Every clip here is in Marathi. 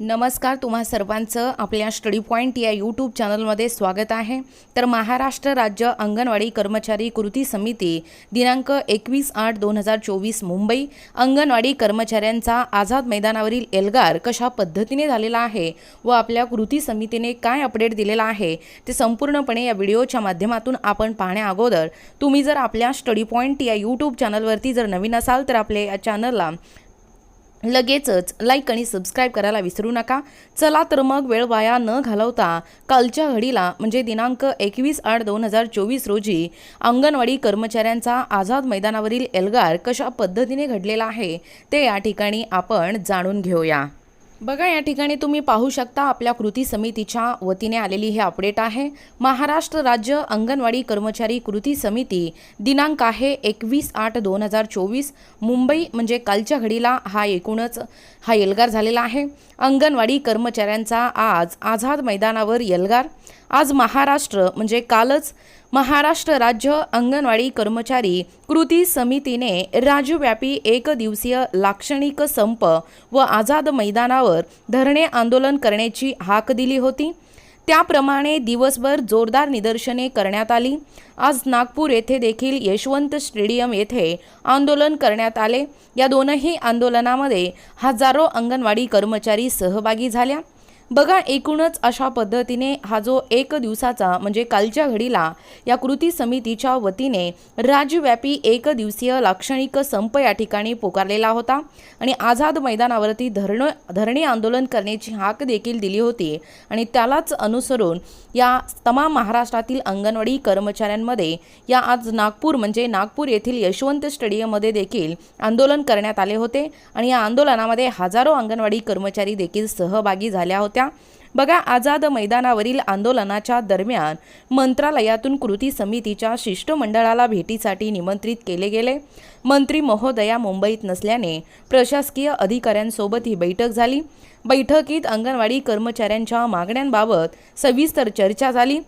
नमस्कार तुम्हा सर्वांचं आपल्या स्टडी पॉईंट या यूट्यूब चॅनलमध्ये स्वागत आहे. तर महाराष्ट्र राज्य अंगणवाडी कर्मचारी कृती समिती दिनांक एकवीस आठ दोन हजार चोवीस मुंबई अंगणवाडी कर्मचाऱ्यांचा आझाद मैदानावरील एल्गार कशा पद्धतीने झालेला आहे व आपल्या कृती समितीने काय अपडेट दिलेला आहे ते संपूर्णपणे या व्हिडिओच्या माध्यमातून आपण पाहण्या अगोदर. तुम्ही जर आपल्या स्टडी पॉईंट या यूट्यूब चॅनलवरती जर नवीन असाल तर आपल्या या चॅनलला लगेचच लाईक आणि सबस्क्राईब करायला विसरू नका. चला तर मग वेळ वाया न घालवता कालच्या घडीला म्हणजे दिनांक एकवीस आठ दोन हजार चोवीस रोजी अंगणवाडी कर्मचाऱ्यांचा आझाद मैदानावरील एल्गार कशा पद्धतीने घडलेला आहे ते या ठिकाणी आपण जाणून घेऊया. बघा या ठिकाणी तुम्ही पाहू शकता आपल्या कृती समितीच्या वतीने आलेली हे अपडेट आहे. महाराष्ट्र राज्य अंगणवाडी कर्मचारी कृती समिती दिनांक आहे एकवीस आठ दोन हजार चोवीस. मुंबई म्हणजे कालच्या घडीला हा एकूणच हा एल्गार झालेला आहे. अंगणवाडी कर्मचाऱ्यांचा आज आझाद मैदानावर एल्गार आज महाराष्ट्र म्हणजे कालच महाराष्ट्र राज्य अंगणवाडी कर्मचारी कृती समितीने राज्यव्यापी एक दिवसीय लाक्षणिक संप व आझाद मैदानावर धरणे आंदोलन करण्याची हाक दिली होती. त्याप्रमाणे दिवसभर जोरदार निदर्शने करण्यात आली. आज नागपूर येथे देखील यशवंत स्टेडियम येथे आंदोलन करण्यात आले. या दोनही आंदोलनामध्ये हजारो अंगणवाडी कर्मचारी सहभागी झाल्या. बघा एकूणच अशा पद्धतीने हा जो एक दिवसाचा म्हणजे कालच्या घडीला या कृती समितीच्या वतीने राज्यव्यापी एक दिवसीय लाक्षणिक संप या ठिकाणी पुकारलेला होता आणि आझाद मैदानावरती धरणं धरणे आंदोलन करण्याची हाक देखील दिली होती. आणि त्यालाच अनुसरून या तमाम महाराष्ट्रातील अंगणवाडी कर्मचाऱ्यांमध्ये या आज नागपूर म्हणजे नागपूर येथील यशवंत स्टेडियममध्ये देखील आंदोलन करण्यात आले होते. आणि या आंदोलनामध्ये हजारो अंगणवाडी कर्मचारी देखील सहभागी झाल्या होत्या बघा आझाद मैदानावरील आंदोलनाच्या दरम्यान मंत्रालयातून कृती समितीच्या शिष्टमंडळाला भेटीसाठी निमंत्रित केले गेले. मंत्री महोदया मुंबईत नसल्याने प्रशासकीय अधिकाऱ्यांसोबत ही बैठक झाली. बैठकीत अंगणवाडी कर्मचाऱ्यांच्या मागण्यांबाबत सविस्तर चर्चा झाली.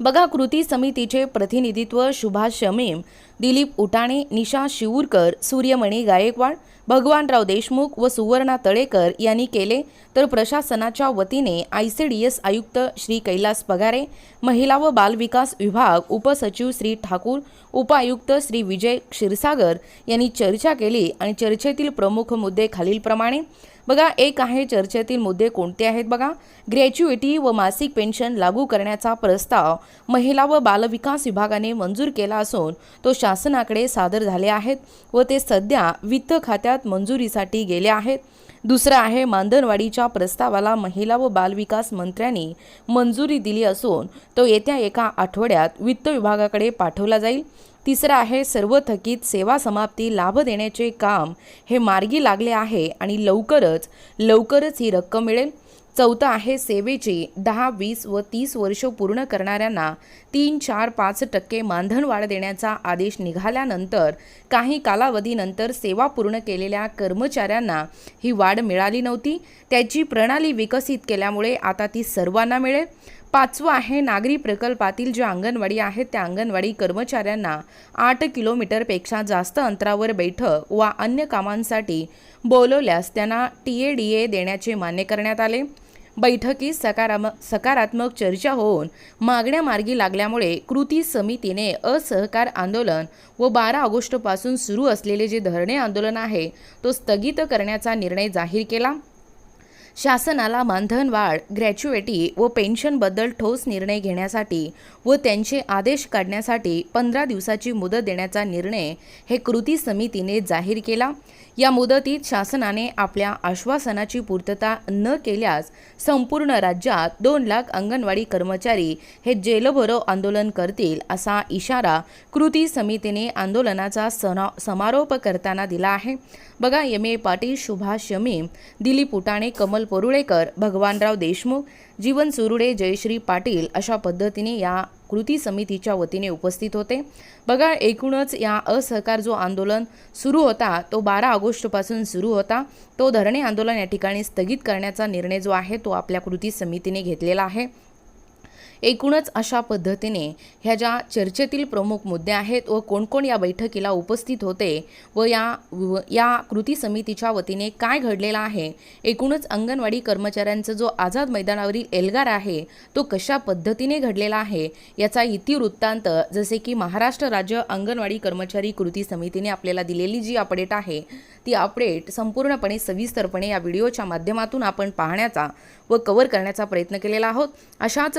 बघा कृती समितीचे प्रतिनिधित्व सुभाष शमीम दिलीप उटाणे निशा शिवूरकर सूर्यमणी गायकवाड भगवानराव देशमुख व सुवर्णा तळेकर यांनी केले तर प्रशासनाच्या वतीने आय सी डी एस आयुक्त श्री कैलास पगारे महिला व बालविकास विभाग उपसचिव श्री ठाकूर उपायुक्त श्री विजय क्षीरसागर यांनी चर्चा केली आणि चर्चेतील प्रमुख मुद्दे खालीलप्रमाणे. बघा एक आहे चर्चेतील मुद्दे कोणते आहेत बघा? ग्रॅच्युइटी व मासिक पेन्शन लागू करण्याचा प्रस्ताव महिला व बालविकास विभागाने मंजूर केला असून तो शासनाकडे सादर झाले आहेत व ते सध्या वित्त खात्यात मंजुरीसाठी गेले आहेत. दुसरं आहे मानधनवाडीच्या प्रस्तावाला महिला व बालविकास मंत्र्यांनी मंजुरी दिली असून तो येत्या एका आठवड्यात वित्त विभागाकडे पाठवला जाईल. तिसरं आहे सर्व थकीत सेवा समाप्ती लाभ देण्याचे काम हे मार्गी लागले आहे आणि लवकरच लवकरच ही रक्कम मिळेल. चौथं आहे सेवेची दहा वीस व तीस वर्ष पूर्ण करणाऱ्यांना तीन चार पाच टक्के मानधन वाढ देण्याचा आदेश निघाल्यानंतर काही कालावधीनंतर सेवा पूर्ण केलेल्या कर्मचाऱ्यांना ही वाढ मिळाली नव्हती. त्याची प्रणाली विकसित केल्यामुळे आता ती सर्वांना मिळेल. पाचवं आहे नागरी प्रकल्पातील ज्या अंगणवाडी आहेत त्या अंगणवाडी कर्मचाऱ्यांना आठ किलोमीटरपेक्षा जास्त अंतरावर बैठक व अन्य कामांसाठी बोलवल्यास त्यांना टी ए डी ए देण्याचे मान्य करण्यात आले. बैठकीत सकारात्मक सकारात्मक चर्चा होऊन मागण्या मार्गी लागल्यामुळे कृती समितीने असहकार आंदोलन व बारा ऑगस्टपासून सुरू असलेले जे धरणे आंदोलन आहे तो स्थगित करण्याचा निर्णय जाहीर केला. शासनाला मानधन वाढ ग्रॅच्युएटी व पेन्शनबद्दल ठोस निर्णय घेण्यासाठी व त्यांचे आदेश काढण्यासाठी पंधरा दिवसाची मुदत देण्याचा निर्णय हे कृती समितीने जाहीर केला. या मुदतीत शासनाने आपल्या आश्वासनाची पूर्तता न केल्यास संपूर्ण राज्यात दोन लाख अंगणवाडी कर्मचारी हे जेलभरो आंदोलन करतील असा इशारा कृती समितीने आंदोलनाचा सना समारोप करताना दिला आहे. बघा एम ए पाटील सुभाष शमीम दिलीप उटाणे कमल परुळेकर भगवानराव देशमुख जीवन सुरुडे जयश्री पाटील अशा पद्धतीने या कृती समितीच्या वतीने उपस्थित होते. बघा एकूणच या असहकार जो आंदोलन सुरू होता तो बारा ऑगस्टपासून सुरू होता. तो धरणे आंदोलन या ठिकाणी स्थगित करण्याचा निर्णय जो आहे तो आपल्या कृती समितीने घेतलेला आहे. एकूणच अशा पद्धतीने ह्या ज्या चर्चेतील प्रमुख मुद्दे आहेत व कोण कोण या बैठकीला उपस्थित होते व या या कृती समितीच्या वतीने काय घडलेलं आहे एकूणच अंगणवाडी कर्मचाऱ्यांचा जो आझाद मैदानावरील एल्गार आहे तो कशा पद्धतीने घडलेला आहे याचा इतिवृत्तांत जसे की महाराष्ट्र राज्य अंगणवाडी कर्मचारी कृती समितीने आपल्याला दिलेली जी अपडेट आहे ती अपडेट संपूर्णपणे सविस्तरपणे या व्हिडिओच्या माध्यमातून आपण पाहण्याचा व कव्हर करण्याचा प्रयत्न केलेला आहोत. अशाच